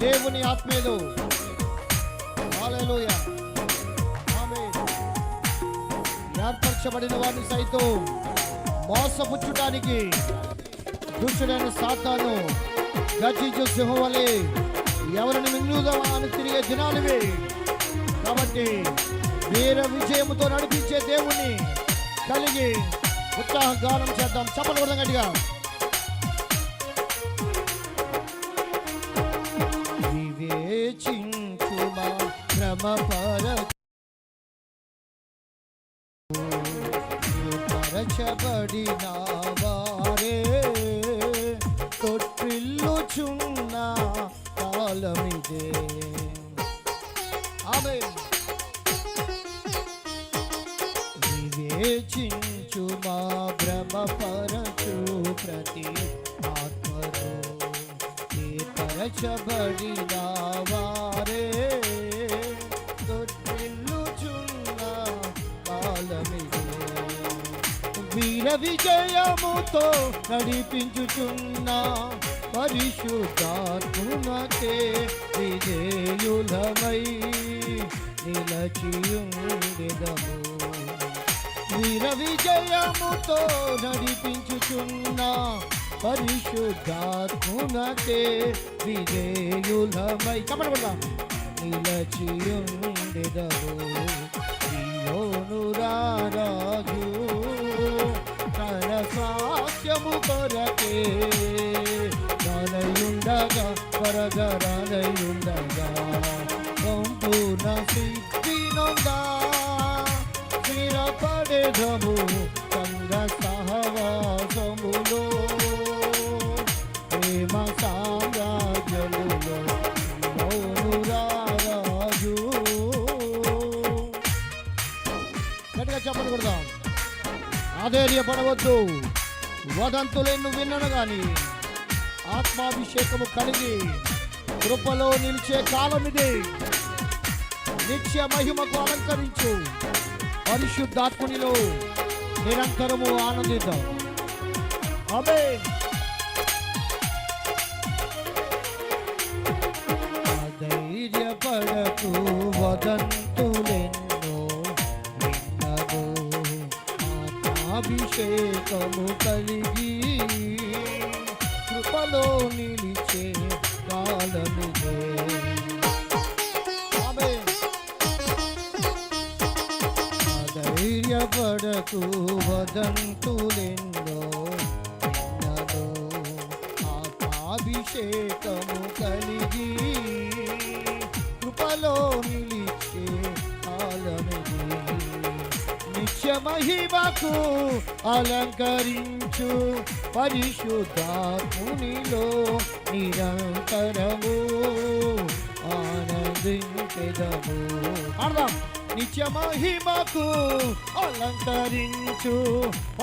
దేవుని ఆత్మీయులు. హల్లెలూయా. ఆమేన్. ఏర్పరచబడిన వారిని సైతం మోసపుచ్చుటానికి దుష్టుడైన సాతాను గర్జించు సింహం వలె ఎవరిని మింగుదామా అని తిరిగే దినాలువి కాబట్టి వీర విజయముతో నడిపించే దేవుణ్ణి కలిగి ఉత్సాహ గానం చేద్దాం. చప్పలు కొడదాం గట్టిగా క్రమపర పరచబడిన వారే తొట్టిల్లుచున్న కాలమిదే ఆమె వివేచించు మా భ్రమపరచు ప్రతి ఆత్మను ఏర్పరచబడిన వారే వీర విజయముతో నడిపించుచున్న పరిశుద్ధాత్మకే విజయులమై నిలచియుండెదము. వీర విజయముతో నడిపించుచున్న పరిశుద్ధాత్మకే విజయులమై కమడబడ్డా నిలచియుండెదము. రారాజు సాక్ష్యము కొరకే. రానయుండగా వరద రానయుండగా. సంపూర్ణ సిద్ధి నొందా. స్థిరపడేదము సంగ సహవాసములో. ప్రేమ సామ్రాజ్యములో మౌనురారాజు గట్టిగా చెప్పలు కొడదాం ఆధైర్యపడవద్దు. వదంతులను విన్నను గాని. ఆత్మాభిషేకము కలిగి కృపలో నిలిచే కాలం ఇది నిత్య మహిమకు అలంకరించు. పరిశుద్ధాత్మునిలో నిరంతరము ఆనందిద్దాం. అబే ధైర్యపడకు వదంతులెన్నో ఆత్మాభిషేకము కలిగి కృపలో నిలిచే కాలమిదే ధైర్యపడకు వదంతులెన్నో విన్నదో ఆత్మాభిషేకము కలిగి కృపలో నిలి నిత్య మహిమకు అలంకరించు పరిశుద్ధాత్మునిలో నిరంతరము ఆనందించెదము. అర్థం నిత్య మహిమకు అలంకరించు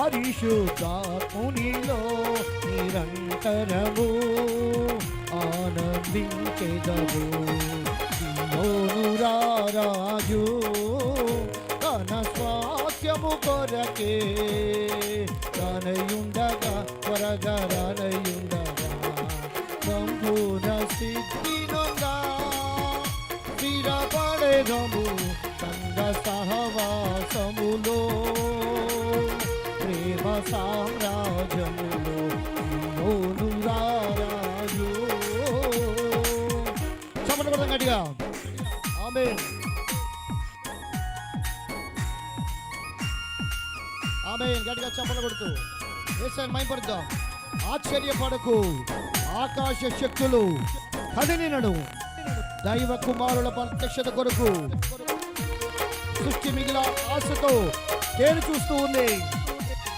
పరిశుద్ధాత్మునిలో నిరంతరము ఆనందించెదము. రాజు తన స్వా స్వాస్థ్యము కొరకే రానయుండగా త్వరగా రానయుండగా. సంపూర్ణ సిద్ధి స్థిరపడేదము సంగ సహవాసములో. ప్రేమ సామ్రాజ్యములో మోను రారాజు. చెప్పండి గట్టిగా. ఆమె ఆమె గట్టిగా చెప్పలు కొడుతూ వేసాను మైపడదాం ఆశ్చర్యపడకు. ఆకాశ శక్తులు కదిలినడు దైవ కుమారుల ప్రత్యక్షత కొరకు సృష్టి మిగిల ఆశతో పేరు చూస్తూ ఉంది.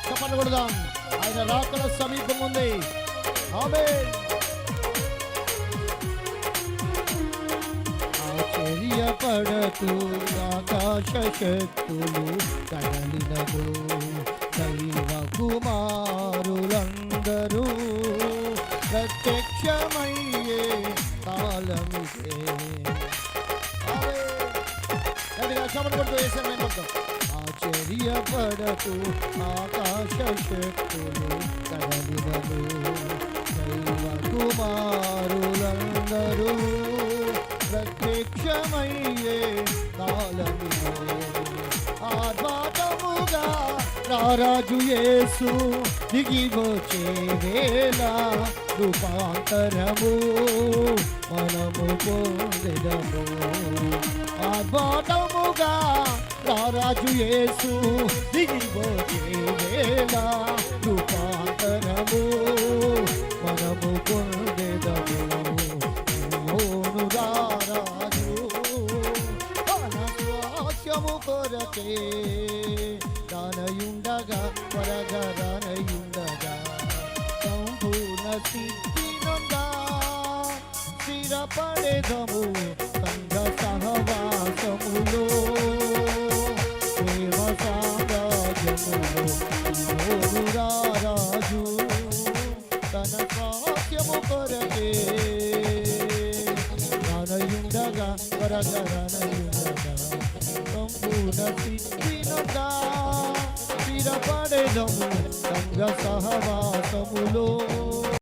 చెప్పండి కొడదాం. ఆయన రాకల సమీపం ఉంది. ఆమె ఆశ్చర్యపడకు. ఆకాశ శక్తులు కదలినదు దైవ కుమారులందరూ ప్రత్యక్షమయ్యే కాలమిసే గట్టిగా ఆశ్చర్యపడకు ఆకాశ శక్తులు కదలినను దైవ కుమారులందరూ ప్రత్యక్షమయ్యే కాలమిలో ఆర్భాటముగా రారాజు యేసు దిగి వచ్చే వేళ రూపాంతరము మనము పొందము అద్భుతముగా రారాజు యేసు దిగి వచ్చే వేళ రూపాంతరము మనము పొందము ఓను స్వాస్యము కొరకే దానయుండగా త్వరగా రానయుండగా. సంపూర్ణ సిద్ధి నొందా స్థిరపడేదము సంఘ సహవాసములో. ప్రేమ సామ్రాజ్యములో రాజు తన స్వాస్యము కొరకే రానయుండగా త్వరగా రానయుండగా సంపూర్ణ స్థిరపడేదము సంఘ సహవాసములో